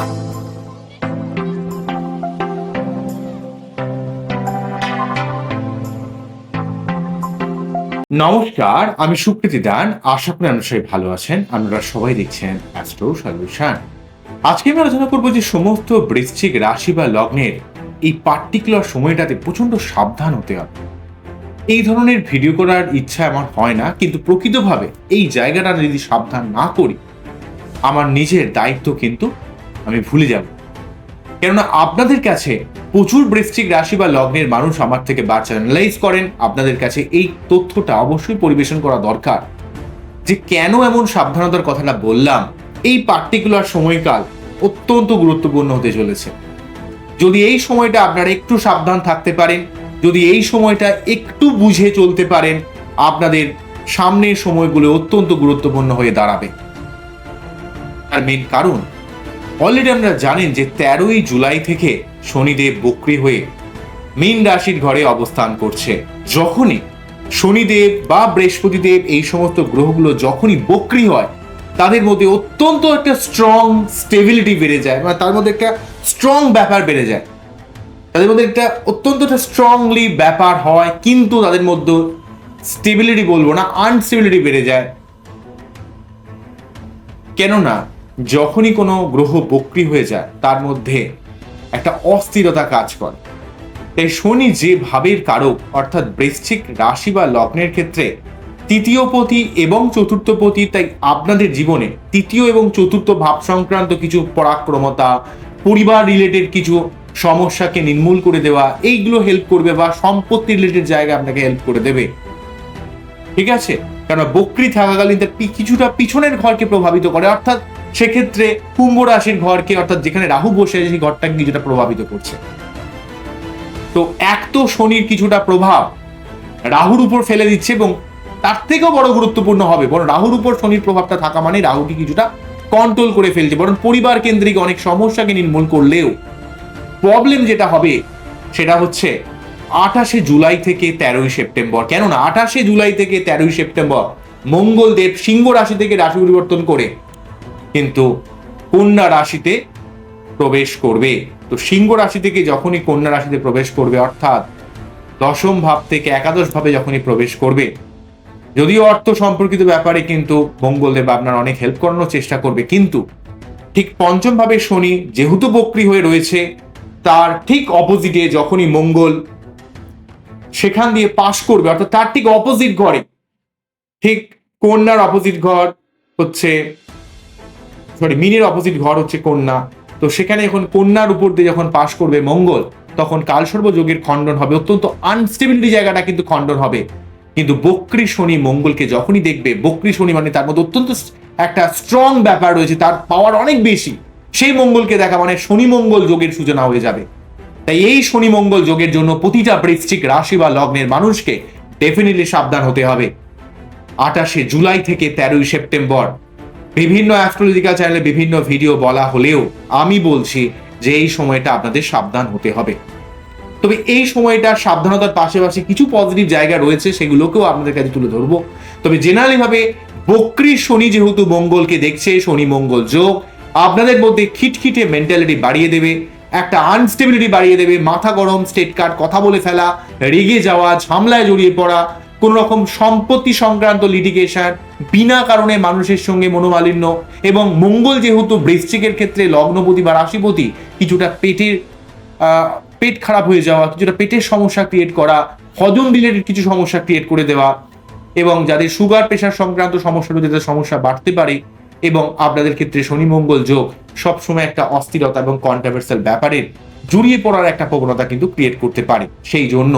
নমস্কার, আমি সুকৃতি দান। আশা করি আপনারা ভালো আছেন। আপনারা সবাই দেখছেন অ্যাস্ট্রো সলিউশন আজকে আমি আলোচনা করব যে সমস্ত বৃশ্চিক রাশি বা লগ্নের এই পার্টিকুলার সময়টাতে প্রচণ্ড সাবধান হতে হবে। এই ধরনের ভিডিও করার ইচ্ছা আমার হয় না, কিন্তু প্রকৃতভাবে এই জায়গাটা যদি সাবধান না করি, আমার নিজের দায়িত্ব কিন্তু আমি ভুলে যাব। কেননা আপনাদের কাছে প্রচুর বৃশ্চিক রাশি বা লগ্নের মানুষ আমার থেকে বাচ্চা অ্যানালাইজ করেন। আপনাদের কাছে এই তথ্যটা অবশ্যই পরিবেশন করা দরকার। যে কেন এমন সাবধানতার কথাটা বললাম, এই পার্টিকুলার সময়কাল অত্যন্ত গুরুত্বপূর্ণ হতে চলেছে। যদি এই সময়টা আপনারা একটু সাবধান থাকতে পারেন, যদি এই সময়টা একটু বুঝে চলতে পারেন, আপনাদের সামনের সময়গুলো অত্যন্ত গুরুত্বপূর্ণ হয়ে দাঁড়াবে। আর মেন কারণ অলরেডি আমরা জানেন যে তেরোই জুলাই থেকে শনিদেব বক্রি হয়ে মীন রাশির ঘরে অবস্থান করছে। যখনই শনিদেব বা বৃহস্পতিদেব এই সমস্ত গ্রহগুলো যখনই বক্রি হয়, তাদের মধ্যে অত্যন্ত একটা স্ট্রং স্টেবিলিটি বেড়ে যায় মানে তার মধ্যে একটা স্ট্রং ব্যাপার বেড়ে যায়। তাদের মধ্যে একটা অত্যন্ত একটা স্ট্রংলি ব্যাপার হয়, কিন্তু তাদের মধ্যে স্টেবিলিটি বলব না আনস্টেবিলিটি বেড়ে যায়। কেননা যখনই কোনো গ্রহ বক্রি হয়ে যায়, তার মধ্যে একটা অস্থিরতা কাজ করে। তাই শনি যে ভাবের কারক, অর্থাৎ বৃশ্চিক রাশি বা লগ্নের ক্ষেত্রে তৃতীয় পতি এবং চতুর্থ পতি, তাই আপনাদের জীবনে তৃতীয় এবং চতুর্থ ভাব সংক্রান্ত কিছু পরাক্রমতা, পরিবার রিলেটেড কিছু সমস্যাকে নির্মূল করে দেওয়া, এইগুলো হেল্প করবে বা সম্পত্তি রিলেটেড জায়গা আপনাকে হেল্প করে দেবে। ঠিক আছে? কারণ বক্রি থাকাকালীন তার কিছুটা পিছনের ঘরকে প্রভাবিত করে, অর্থাৎ সেক্ষেত্রে কুম্ভ রাশির ঘরকে, অর্থাৎ যেখানে রাহু বসে আছে, সেই ঘরটাকে কিছুটা প্রভাবিত করছে। তো এক তো শনির কিছুটা প্রভাব রাহুর উপর ফেলে দিচ্ছে এবং তার থেকেও বড় গুরুত্বপূর্ণ হবে, বরং রাহুর উপর শনির প্রভাবটা থাকা মানে রাহুকে কিছুটা কন্ট্রোল করে ফেলছে, বরং পরিবার কেন্দ্রিক অনেক সমস্যাকে নির্মূল করলেও প্রবলেম যেটা হবে সেটা হচ্ছে আঠাশে জুলাই থেকে তেরোই সেপ্টেম্বর। কেননা আঠাশে জুলাই থেকে তেরোই সেপ্টেম্বর মঙ্গলদেব সিংহ রাশি থেকে রাশি পরিবর্তন করে কিন্তু কন্যা রাশিতে প্রবেশ করবে। তো সিংহ রাশি থেকে যখনই কন্যা রাশিতে প্রবেশ করবে, অর্থাৎ দশম ভাব থেকে একাদশ ভাবে যখনই প্রবেশ করবে, যদিও অর্থ সম্পর্কিত ব্যাপারে কিন্তু মঙ্গলদেব আপনার অনেক হেল্প করানোর চেষ্টা করবে। কিন্তু ঠিক পঞ্চম ভাবে শনি যেহেতু বক্রি হয়ে রয়েছে, তার ঠিক অপোজিটে যখনই মঙ্গল সেখান দিয়ে পাশ করবে, অর্থাৎ তার ঠিক অপোজিট ঘরে, ঠিক কন্যার অপোজিট ঘর হচ্ছে সরি মিনের অপোজিট ঘর হচ্ছে কন্যা। তো সেখানে এখন কন্যার উপর দিয়ে যখন পাশ করবে মঙ্গল, তখন কালসর্ব যোগের খণ্ডন হবে। অত্যন্ত আনস্টেবিলিটি জায়গাটা কিন্তু খণ্ডন হবে। কিন্তু বক্রি শনি মঙ্গলকে যখনই দেখবে, বক্রি শনি মানে তার মধ্যে অত্যন্ত একটা স্ট্রং ব্যাপার রয়েছে, তার পাওয়ার অনেক বেশি। সেই মঙ্গলকে দেখা মানে শনি মঙ্গল যোগের সূচনা হয়ে যাবে। তাই এই শনি মঙ্গল যোগের জন্য প্রতিটা বৃশ্চিক রাশি বা লগ্নের মানুষকে ডেফিনেটলি সাবধান হতে হবে। আঠাশে জুলাই থেকে তেরোই সেপ্টেম্বর বিভিন্ন অ্যাস্ট্রোলজিক্যাল চ্যানেলে বিভিন্ন ভিডিও বলা হলেও আমি বলছি যে এই সময়টা আপনাদের সাবধান হতে হবে। তবে এই সময়টার সাবধানতার পাশাপাশি কিছু পজিটিভ জায়গা রয়েছে, সেগুলোকেও আপনাদের কাছে তুলে ধরবো। তবে জেনারেলি ভাবে বক্রি শনি যেহেতু মঙ্গলকে দেখছে, শনি মঙ্গল যোগ, আপনাদের মধ্যে খিটখিটে মেন্টালিটি বাড়িয়ে দেবে, একটা আনস্টেবিলিটি বাড়িয়ে দেবে, মাথা গরম স্টেট কার্ড কথা বলে ফেলা, রেগে যাওয়া, ঝামলায় জড়িয়ে পড়া কোন রকম সম্পত্তি সংক্রান্ত লিটিগেশন বিনা কারণে মানুষের সঙ্গে মনোমালিন্য এবং মঙ্গল যেহেতু বৃশ্চিকের ক্ষেত্রে লগ্নপতি বা রাশিপতি, কিছুটা পেটের পেট খারাপ হয়ে যাওয়া, কিছুটা পেটের সমস্যা ক্রিয়েট করা, হজম রিলেটেড কিছু সমস্যা ক্রিয়েট করে দেওয়া এবং যাদের সুগার প্রেশার সংক্রান্ত সমস্যা রয়েছে, তাদের সমস্যা বাড়তে পারে এবং আপনাদের ক্ষেত্রে শনি, মঙ্গল যোগ সবসময় একটা অস্থিরতা এবং কন্ট্রাভার্সাল ব্যাপারের জড়িয়ে পড়ার একটা প্রবণতা কিন্তু ক্রিয়েট করতে পারে। সেই জন্য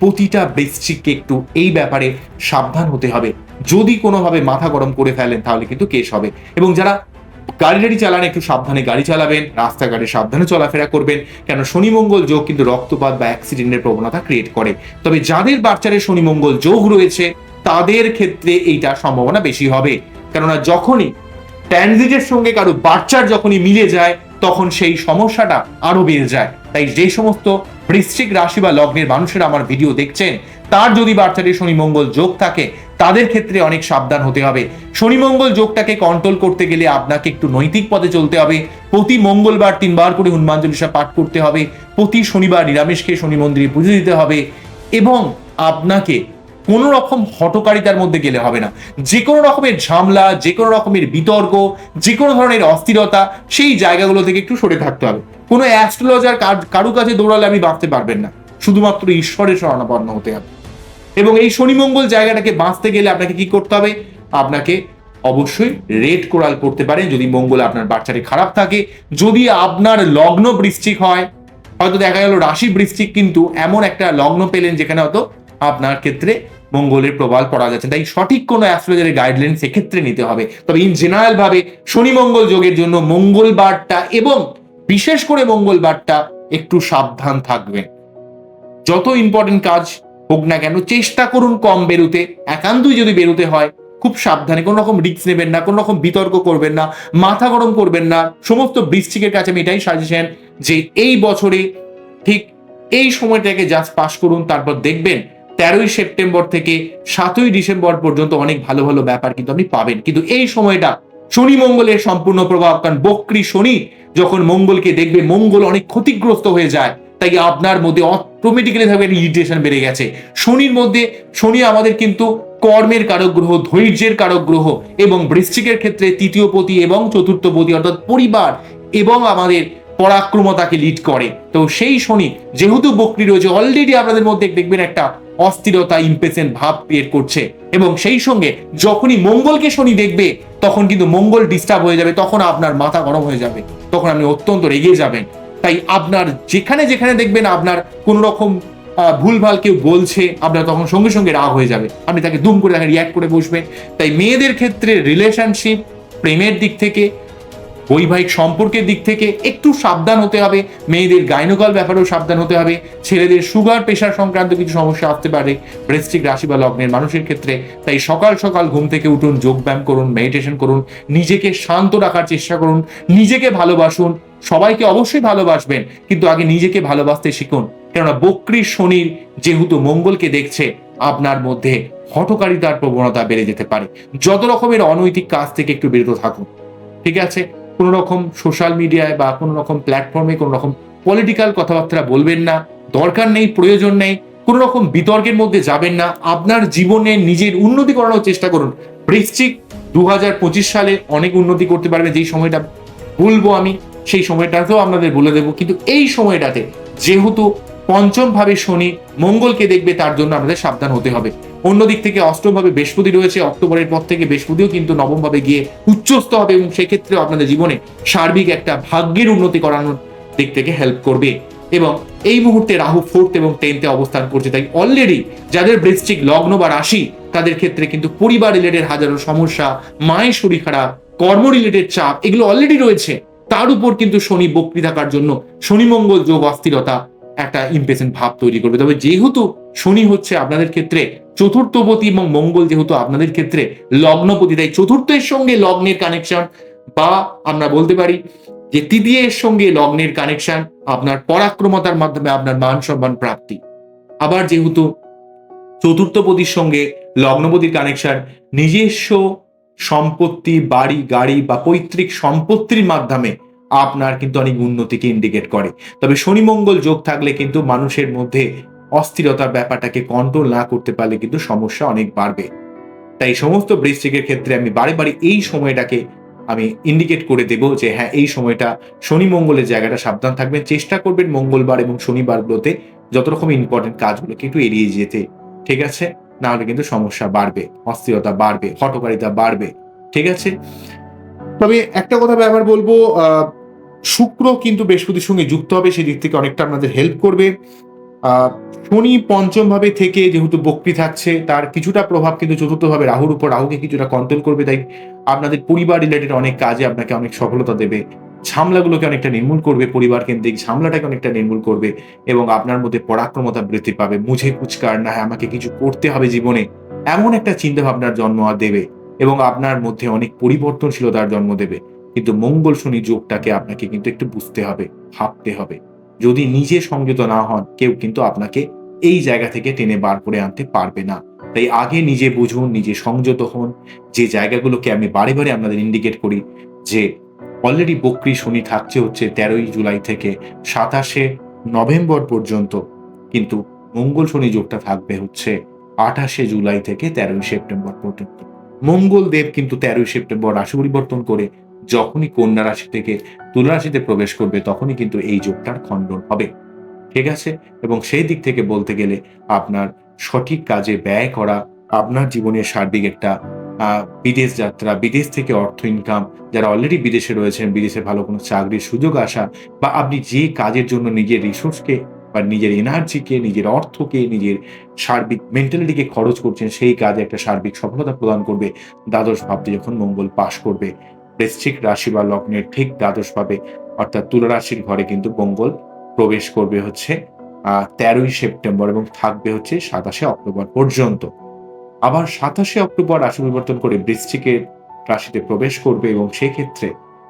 প্রতিটা বৃশ্চিককে একটু এই ব্যাপারে সাবধান হতে হবে। যদি কোনোভাবে মাথা গরম করে ফেলেন, তাহলে কিন্তু কেস হবে। এবং যারা গাড়ি টাড়ি চালান, একটু সাবধানে গাড়ি চালাবেন, রাস্তাঘাটে সাবধানে চলাফেরা করবেন। কেন, শনিমঙ্গল যোগ কিন্তু রক্তপাত বা অ্যাক্সিডেন্টের প্রবণতা ক্রিয়েট করে। তবে যাদের বাচ্চারে শনিমঙ্গল যোগ রয়েছে, তাদের ক্ষেত্রে এইটা সম্ভাবনা বেশি হবে। কেননা, যখনই ট্রানজিটের সঙ্গে কারও বাচ্চার যখনই মিলে যায়, তখন সেই সমস্যাটা আরও বেড়ে যায়। তাই যে সমস্ত বৃশ্চিক রাশি বা লগ্নের মানুষেরা আমার ভিডিও দেখছেন। তার যদি বার্তাটি শনি মঙ্গল যোগ থাকে, তাদের ক্ষেত্রে অনেক সাবধান হতে হবে। শনি মঙ্গল যোগটাকে কন্ট্রোল করতে গেলে আপনাকে একটু নৈতিক পথে চলতে হবে। প্রতি মঙ্গলবার তিনবার করে হনুমান চল্লিশা পাঠ করতে হবে। প্রতি শনিবার নিরামিষকে শনি মন্দিরে পুজো দিতে হবে এবং আপনাকে কোনো রকম হটকারিতার মধ্যে গেলে হবে না। যে কোনো রকমের ঝামলা, যে কোনো রকমের বিতর্ক, যে কোনো ধরনের অস্থিরতা, সেই জায়গাগুলো থেকে একটু সরে থাকতে হবে। কোনো অ্যাস্ট্রোলজার কারু কাছে দৌড়ালে আপনি বাঁচতে পারবেন না। শুধুমাত্র ঈশ্বরের শরণাপন্ন হতে হবে। এবং এই শনি মঙ্গল জায়গাটাকে বাঁচতে গেলে আপনাকে কি করতে হবে? আপনাকে অবশ্যই রেড কোরাল করতে পারেন যদি মঙ্গল আপনার বাচ্চাটি খারাপ থাকে, যদি আপনার লগ্ন বৃশ্চিক হয়, হয়তো দেখা গেল রাশি বৃশ্চিক, কিন্তু এমন একটা লগ্ন পেলেন যেখানে হয়তো আপনার ক্ষেত্রে মঙ্গলের প্রবাল পড়া যাচ্ছে তাই সঠিক কোনো অ্যাস্ট্রোলজারের গাইডলাইন সেক্ষেত্রে নিতে হবে। তবে ইন জেনারেল ভাবে শনি মঙ্গল যোগের জন্য মঙ্গলবারটা এবং বিশেষ করে মঙ্গলবারটা একটু সাবধান থাকবেন। যত ইম্পর্টেন্ট কাজ হোক না কেন, চেষ্টা করুন কম বেরোতে। একান্তই যদি বেরোতে হয়, খুব সাবধানে কোনো রকম রিস্ক নেবেন না কোনো রকম বিতর্ক করবেন না, মাথা গরম করবেন না। সমস্ত বৃশ্চিকের কাছে আমি এটাই সাজেশন যে এই বছরে ঠিক এই সময়টাকে জাস্ট পাস করুন, তারপর দেখবেন তেরোই সেপ্টেম্বর থেকে সাতই ডিসেম্বর পর্যন্ত অনেক ভালো ভালো ব্যাপার কিন্তু আপনি পাবেন। কিন্তু এই সময়টা শনি মঙ্গলের সম্পূর্ণ প্রভাব, কারণ বক্রী শনি যখন মঙ্গলকে দেখবে, মঙ্গল অনেক ক্ষতিগ্রস্ত হয়ে যায়। তাই আপনার মধ্যে অটোমেটিক্যালি থাকবে ইরিটেশন বেড়ে গেছে। শনির মধ্যে, শনি আমাদের কিন্তু কর্মের কারক গ্রহ, ধৈর্যের কারক গ্রহ এবং বৃশ্চিকের ক্ষেত্রে তৃতীয় পতি এবং চতুর্থ পতি অর্থাৎ পরিবার এবং আমাদের পরাক্রমতাকে লিড করে। তো সেই শনি, যেহেতু বক্রি রয়েছে অলরেডি আপনাদের মধ্যে দেখবেন একটা অস্থিরতা ইম্পেসেন্ট ভাব বের করছে। এবং সেই সঙ্গে যখনই মঙ্গলকে শনি দেখবে, তখন কিন্তু মঙ্গল ডিস্টার্ব হয়ে যাবে, তখন আপনার মাথা গরম হয়ে যাবে, তখন আপনি অত্যন্ত রেগে যাবেন। তাই আপনার যেখানে যেখানে দেখবেন আপনার কোন রকম ভুলভাল কেউ বলছে, আপনার তখন সঙ্গে সঙ্গে রাগ হয়ে যাবে। আপনি তাকে দুম করে তাকে রিয়াক্ট করে বসবেন। তাই মেয়েদের ক্ষেত্রে রিলেশনশিপ প্রেমের দিক থেকে বৈবাহিক সম্পর্কের দিক থেকে একটু সাবধান হতে হবে। মেয়েদের গাইনোকল ব্যাপারেও সাবধান হতে হবে। ছেলেদের সুগার, প্রেশার সংক্রান্ত কিছু সমস্যা আসতে পারে। বৃষ্টিক রাশি বা লগ্নের মানুষের ক্ষেত্রে তাই সকাল সকাল ঘুম থেকে উঠুন, যোগব্যায়াম করুন মেডিটেশন করুন, নিজেকে শান্ত রাখার চেষ্টা করুন, নিজেকে ভালোবাসুন। সবাইকে অবশ্যই ভালোবাসবেন, কিন্তু আগে নিজেকে ভালোবাসতে শিখুন। কেননা বক্রী শনির যেহেতু মঙ্গলকে দেখছে, আপনার মধ্যে হটকারিতার প্রবণতা বেড়ে যেতে পারে। যত রকমের অনৈতিক কাজ থেকে একটু বিরত থাকুন। ঠিক আছে? কোনো রকম সোশ্যাল মিডিয়ায় বা কোনো রকম প্ল্যাটফর্মে কোনো রকম পলিটিক্যাল কথাবার্তা বলবেন না, দরকার নেই, প্রয়োজন নেই কোনো রকম বিতর্কের মধ্যে যাবেন না, আপনার জীবনে নিজের উন্নতি করানোর চেষ্টা করুন। বৃশ্চিক দু হাজার পঁচিশ সালে অনেক উন্নতি করতে পারবে যেই সময়টা বলব আমি, সেই সময়টাতেও আপনাদের বলে দেবো, কিন্তু এই সময়টাতে যেহেতু পঞ্চম ভাবে শনি মঙ্গলকে দেখবে, তার জন্য আমাদের সাবধান হতে হবে। অন্যদিক থেকে অষ্টম ভাবে বৃহস্পতি রয়েছে, অক্টোবরের পর থেকে বৃহস্পতিও কিন্তু নবম ভাবে গিয়ে উচ্চস্থ হবে এবং সেক্ষেত্রে আপনাদের জীবনে সার্বিক একটা ভাগ্যের উন্নতি করানোর দিক থেকে হেল্প করবে। এবং এই মুহূর্তে রাহু ফোর্থ এবং টেন্থে অবস্থান করছে, তাই অলরেডি যাদের বৃশ্চিক লগ্ন বা রাশি, তাদের ক্ষেত্রে কিন্তু পরিবার রিলেটেড হাজারো সমস্যা, মায়ের শরীর খারাপ, কর্ম রিলেটেড চাপ, এগুলো অলরেডি রয়েছে। তার উপর কিন্তু শনি বক্রি থাকার জন্য, শনি মঙ্গল যোগ অস্থিরতা একটা ইম্পেসেন্ট ভাব তৈরি করবে। তবে যেহেতু শনি হচ্ছে আপনাদের ক্ষেত্রে চতুর্থপতি এবং মঙ্গল যেহেতু আপনাদের ক্ষেত্রে লগ্নপতি, তাই চতুর্থের সঙ্গে লগ্নের কানেকশন বা আমরা বলতে পারি যে তৃতীয়ের সঙ্গে লগ্নের কানেকশন আপনার পরাক্রমতার মাধ্যমে আপনার মান সম্মান প্রাপ্তি। আবার যেহেতু চতুর্থপতির সঙ্গে লগ্নপতির কানেকশন নিজস্ব সম্পত্তি, বাড়ি, গাড়ি বা পৈতৃক সম্পত্তির মাধ্যমে আপনার কিন্তু অনেক উন্নতিকে ইন্ডিকেট করে। তবে শনি মঙ্গল যোগ থাকলে কিন্তু মানুষের মধ্যে অস্থিরতার ব্যাপারটাকে কন্ট্রোল না করতে পারলে কিন্তু সমস্যা অনেক বাড়বে। তাই সমস্ত বৃশ্চিকের ক্ষেত্রে আমি বারে বারে এই সময়টাকে আমি ইন্ডিকেট করে দেব যে হ্যাঁ এই সময়টা শনি মঙ্গলের জায়গাটা সাবধান থাকবেন। চেষ্টা করবেন মঙ্গলবার এবং শনিবারগুলোতে যত রকম ইম্পর্টেন্ট কাজগুলোকে একটু এড়িয়ে যেতে। ঠিক আছে? না হলে কিন্তু সমস্যা বাড়বে, অস্থিরতা বাড়বে হটকারিতা বাড়বে। ঠিক আছে? তবে একটা কথা ব্যাপার বলব শুক্র কিন্তু বৃহস্পতির সঙ্গে যুক্ত হবে, সেই দিক থেকে অনেকটা আপনাদের হেল্প করবে। শনি পঞ্চম ভাবে থেকে যেহেতু বক্রি থাকছে, তার কিছুটা প্রভাব কিন্তু চতুর্থ ভাবে রাহুর উপর, রাহুকে কিছুটা কন্ট্রোল করবে, তাই আপনাদের পরিবার রিলেটেড অনেক কাজে আপনাকে অনেক সফলতা দেবে। ঝামলাগুলোকে অনেকটা নির্মূল করবে পরিবার কেন্দ্রিক, ঝামলাটাকে অনেকটা নির্মূল করবে এবং আপনার মধ্যে পরাক্রমতা বৃদ্ধি পাবে, মুঝে কুচকার, না, আমাকে কিছু করতে হবে জীবনে, এমন একটা চিন্তা ভাবনার জন্ম দেবে এবং আপনার মধ্যে অনেক পরিবর্তনশীলতার জন্ম দেবে। কিন্তু মঙ্গল শনি যোগটাকে আপনাকে কিন্তু একটু বুঝতে হবে, ভাবতে হবে। যদি নিজে সংযত না হন, কেউ কিন্তু আপনাকে এই জায়গা থেকে টেনে বার করে আনতে পারবে না। তাই আগে নিজে বুঝুন, নিজে সংযত হন। যে জায়গাগুলোকে আমি বারে বারে আপনাদের ইন্ডিকেট করি যে অলরেডি বক্রি শনি থাকছে হচ্ছে তেরোই জুলাই থেকে সাতাশে নভেম্বর পর্যন্ত। কিন্তু মঙ্গল শনি যোগটা থাকবে হচ্ছে আঠাশে জুলাই থেকে তেরোই সেপ্টেম্বর পর্যন্ত। মঙ্গল দেব কিন্তু তেরোই সেপ্টেম্বর রাশি পরিবর্তন করে যখনই কন্যা রাশি থেকে তুলা রাশিতে প্রবেশ করবে, তখনই কিন্তু এই যোগটার খণ্ডন হবে। ঠিক আছে? এবং সেই দিক থেকে বলতে গেলে আপনার সঠিক কাজে ব্যয় করা, আপনার জীবনের সার্বিক একটা বিদেশ যাত্রা, বিদেশ থেকে অর্থ ইনকাম যারা অলরেডি বিদেশে রয়েছেন, বিদেশে ভালো কোনো চাকরির সুযোগ আসা, বা আপনি যে কাজের জন্য নিজের রিসোর্সকে বা নিজের এনার্জিকে নিজের অর্থকে, নিজের সার্বিক মেন্টালিটিকে খরচ করছেন, সেই কাজে একটা সার্বিক সফলতা প্রদান করবে। দ্বাদশ ভাবতে যখন মঙ্গল পাশ করবে বৃশ্চিক রাশি বা লগ্নের ঠিক দ্বাদশ ভাবে অর্থাৎ তুলা রাশির ঘরে কিন্তু মঙ্গল প্রবেশ করবে হচ্ছে তেরোই সেপ্টেম্বর এবং থাকবে হচ্ছে সাতাশে অক্টোবর পর্যন্ত। আবার সাতাশে অক্টোবর রাশি পরিবর্তন করে বৃশ্চিকের রাশিতে প্রবেশ করবে এবং সেই ক্ষেত্রে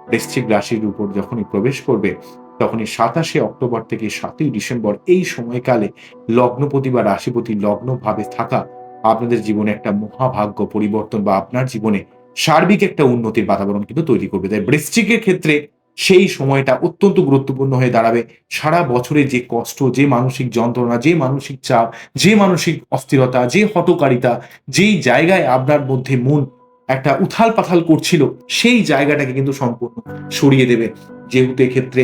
বৃশ্চিক রাশির উপর যখনই প্রবেশ করবে, তখনই সাতাশে অক্টোবর থেকে সাতই ডিসেম্বর এই সময়কালে লগ্নপতি বা রাশিপতি লগ্নভাবে থাকা আপনাদের জীবনে একটা মহাভাগ্য পরিবর্তন বা আপনার জীবনে সার্বিক একটা উন্নতির বাতাবরণ কিন্তু তৈরি করবে। তাই বৃশ্চিকের ক্ষেত্রে সেই সময়টা অত্যন্ত গুরুত্বপূর্ণ হয়ে দাঁড়াবে। সারা বছরে যে কষ্ট, যে মানসিক যন্ত্রণা, যে মানসিক চাপ, যে মানসিক অস্থিরতা, যে হটকারিতা যেই জায়গায় আপনার মধ্যে মন একটা উথাল পাথাল করছিল, সেই জায়গাটাকে কিন্তু সম্পূর্ণ সরিয়ে দেবে। যেহেতু এক্ষেত্রে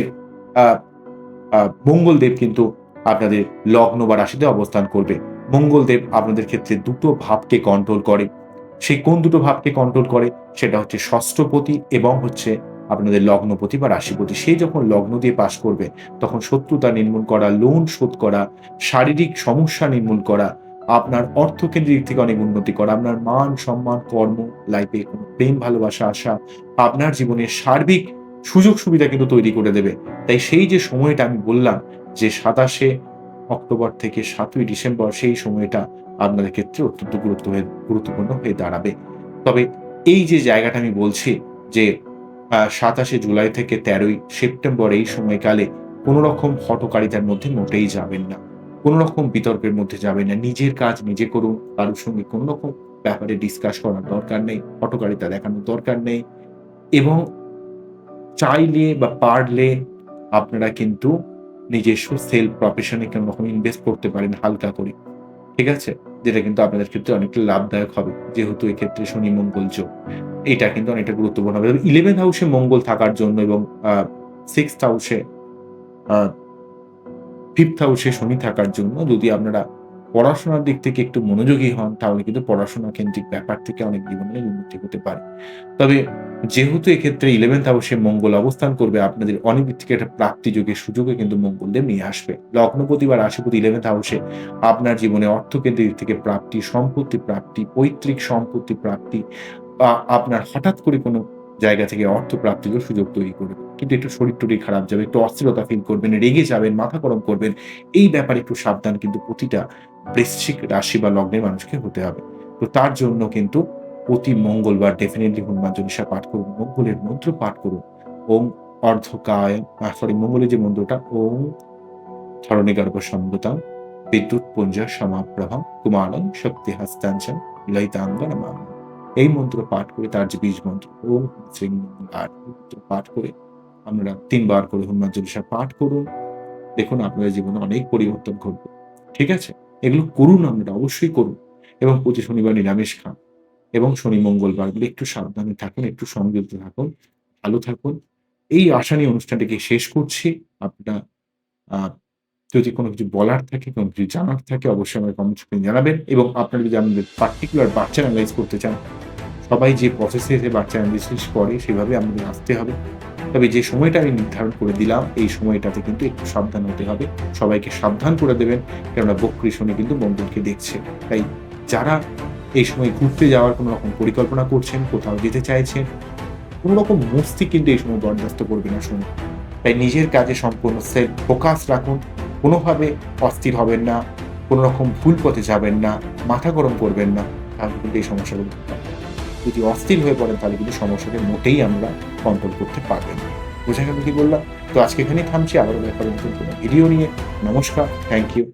মঙ্গলদেব কিন্তু আপনাদের লগ্ন বা রাশিতে অবস্থান করবে। মঙ্গলদেব আপনাদের ক্ষেত্রে দুটো ভাবকে কন্ট্রোল করে। সেই কোন দুটো ভাবকে কন্ট্রোল করে সেটা হচ্ছে ষষ্ঠপতি এবং হচ্ছে আপনাদের লগ্নপতি বা রাশিপতি। সেই যখন লগ্ন দিয়ে পাশ করবে, তখন শত্রুতা নির্মূল করা লোন শোধ করা, শারীরিক সমস্যা নির্মূল করা, আপনার অর্থকেন্দ্রিক থেকে অনেক উন্নতি করা, আপনার মান সম্মান, কর্ম লাইফে কোনো প্রেম, ভালোবাসা আসা আপনার জীবনের সার্বিক সুযোগ সুবিধা কিন্তু তৈরি করে দেবে। তাই সেই যে সময়টা আমি বললাম, যে সাতাশে অক্টোবর থেকে সাতই ডিসেম্বর সেই সময়টা আপনাদের ক্ষেত্রে অত্যন্ত গুরুত্ব হয়ে, গুরুত্বপূর্ণ হয়ে দাঁড়াবে। তবে এই যে জায়গাটা আমি বলছি যে সাতাশে জুলাই থেকে তেরোই সেপ্টেম্বর এই সময়কালে কোনো রকম হটকারিতার মধ্যে মোটেই যাবেন না। কোনো রকম বিতর্কের মধ্যে যাবেন না। নিজের কাজ নিজে করুন, কারোর সঙ্গে কোনো রকম ব্যাপারে ডিসকাস করার দরকার নেই হটকারিতা দেখানোর দরকার নেই। এবং চাইলে বা পারলে আপনারা কিন্তু নিজস্ব সেল প্রফেশনে কোনো রকম ইনভেস্ট করতে পারেন হালকা করে। ঠিক আছে? যেটা কিন্তু আপনাদের ক্ষেত্রে অনেকটা লাভদায়ক হবে, যেহেতু এক্ষেত্রে শনি মঙ্গল যোগ। এটা কিন্তু অনেকটা গুরুত্বপূর্ণ হবে। ইলেভেন্থ হাউসে মঙ্গল থাকার জন্য এবং সিক্সথ হাউসে ফিফথ হাউসে শনি থাকার জন্য যদি আপনারা পড়াশোনার দিক থেকে একটু মনোযোগী হন, তাহলে কিন্তু পড়াশোনা কেন্দ্রিক ব্যাপার থেকে অনেক জীবনে উন্নতি হতে পারে। তবে যেহেতু এক্ষেত্রে ইলেভেন্থ হাউসে মঙ্গল অবস্থান করবে, আপনাদের অনেক দিক থেকে একটা প্রাপ্তি যোগের সুযোগে কিন্তু মঙ্গলদেব নিয়ে আসবে। লগ্নপতি বা রাশিপতি ইলেভেন্থ হাউসে আপনার জীবনে অর্থকেন্দ্রিক দিক থেকে প্রাপ্তি, সম্পত্তি প্রাপ্তি, পৈতৃক সম্পত্তি প্রাপ্তি বা আপনার হঠাৎ করে কোনো জায়গা থেকে অর্থ প্রাপ্তির সুযোগ তৈরি করবে। কিন্তু একটু শরীর টরীর খারাপ যাবে, একটু অস্থিরতা ফিল করবেন, রেগে যাবেন, মাথা গরম করবেন, এই ব্যাপারে একটু সাবধান কিন্তু প্রতিটা বৃশ্চিক রাশি বা লগ্নের মানুষকে হতে হবে। তো তার জন্য কিন্তু প্রতি মঙ্গলবার ডেফিনেটলি হনুমান চল্লিশা পাঠ করুন, মঙ্গলের মন্ত্র পাঠ করুন। ওম অর্ধকায় সরি মঙ্গলের যে মন্ত্রটা, ওম ধরণীগর্ভ সম্ভতাম বিদ্যুৎ পুঞ্জ সমাপ্রভম, কুমারং শক্তি হস্তাঞ্চন লয়িতাঙ্গ নমাম। এই মন্ত্র পাঠ করে তার যে বীজ মন্ত্র, ওম শ্রী মন্ত্র পাঠ করে আমরা তিনবার করে হনুমান চল্লিশা পাঠ করুন। দেখুন আপনাদের জীবনে অনেক পরিবর্তন ঘটবে। ঠিক আছে? এগুলো করুন আপনারা, অবশ্যই করুন। এবং প্রতি শনিবার নিরামিষ খান। এবং শনি মঙ্গলবারগুলো একটু সাবধানে থাকুন, একটু সংযুক্ত থাকুন, ভালো থাকুন। এই আশা নিয়ে অনুষ্ঠানটিকে শেষ করছি। আপনারা যদি কোনো কিছু বলার থাকে, কোনো কিছু জানার থাকে, অবশ্যই আমাকে কমেন্ট করে জানাবেন। এবং আপনারা যদি আমাদের পার্টিকুলার বাচ্চা অ্যানালাইজ করতে চান, সবাই যে প্রসেসে বাচ্চা অ্যানালিসিস করে, সেভাবে আমাদের আসতে হবে। তবে যে সময়টা আমি নির্ধারণ করে দিলাম, এই সময়টাতে কিন্তু একটু সাবধান হতে হবে। সবাইকে সাবধান করে দেবেন, কেননা বক্রি শনি কিন্তু মঙ্গলকে দেখছে। তাই যারা এই সময় ঘুরতে যাওয়ার কোনো রকম পরিকল্পনা করছেন, কোথাও যেতে চাইছেন? কোনো রকম মস্তি কিন্তু এই সময় বরদাস্ত করবে না শুনুন। তাই নিজের কাজে সম্পূর্ণ সেলফ ফোকাস রাখুন। কোনোভাবে অস্থির হবেন না, কোনো রকম ভুল পথে যাবেন না, মাথা গরম করবেন না, তাহলে কিন্তু এই সমস্যাগুলো যদি অস্থির হয়ে পড়েন, তাহলে কিন্তু সমস্যাকে মোটেই আমরা কন্ট্রোল করতে পারবেন বোঝা গেল কি বললাম? তো আজকে এখানেই থামছি। আবারও দেখা নতুন কোনো ভিডিও নিয়ে। নমস্কার থ্যাংক ইউ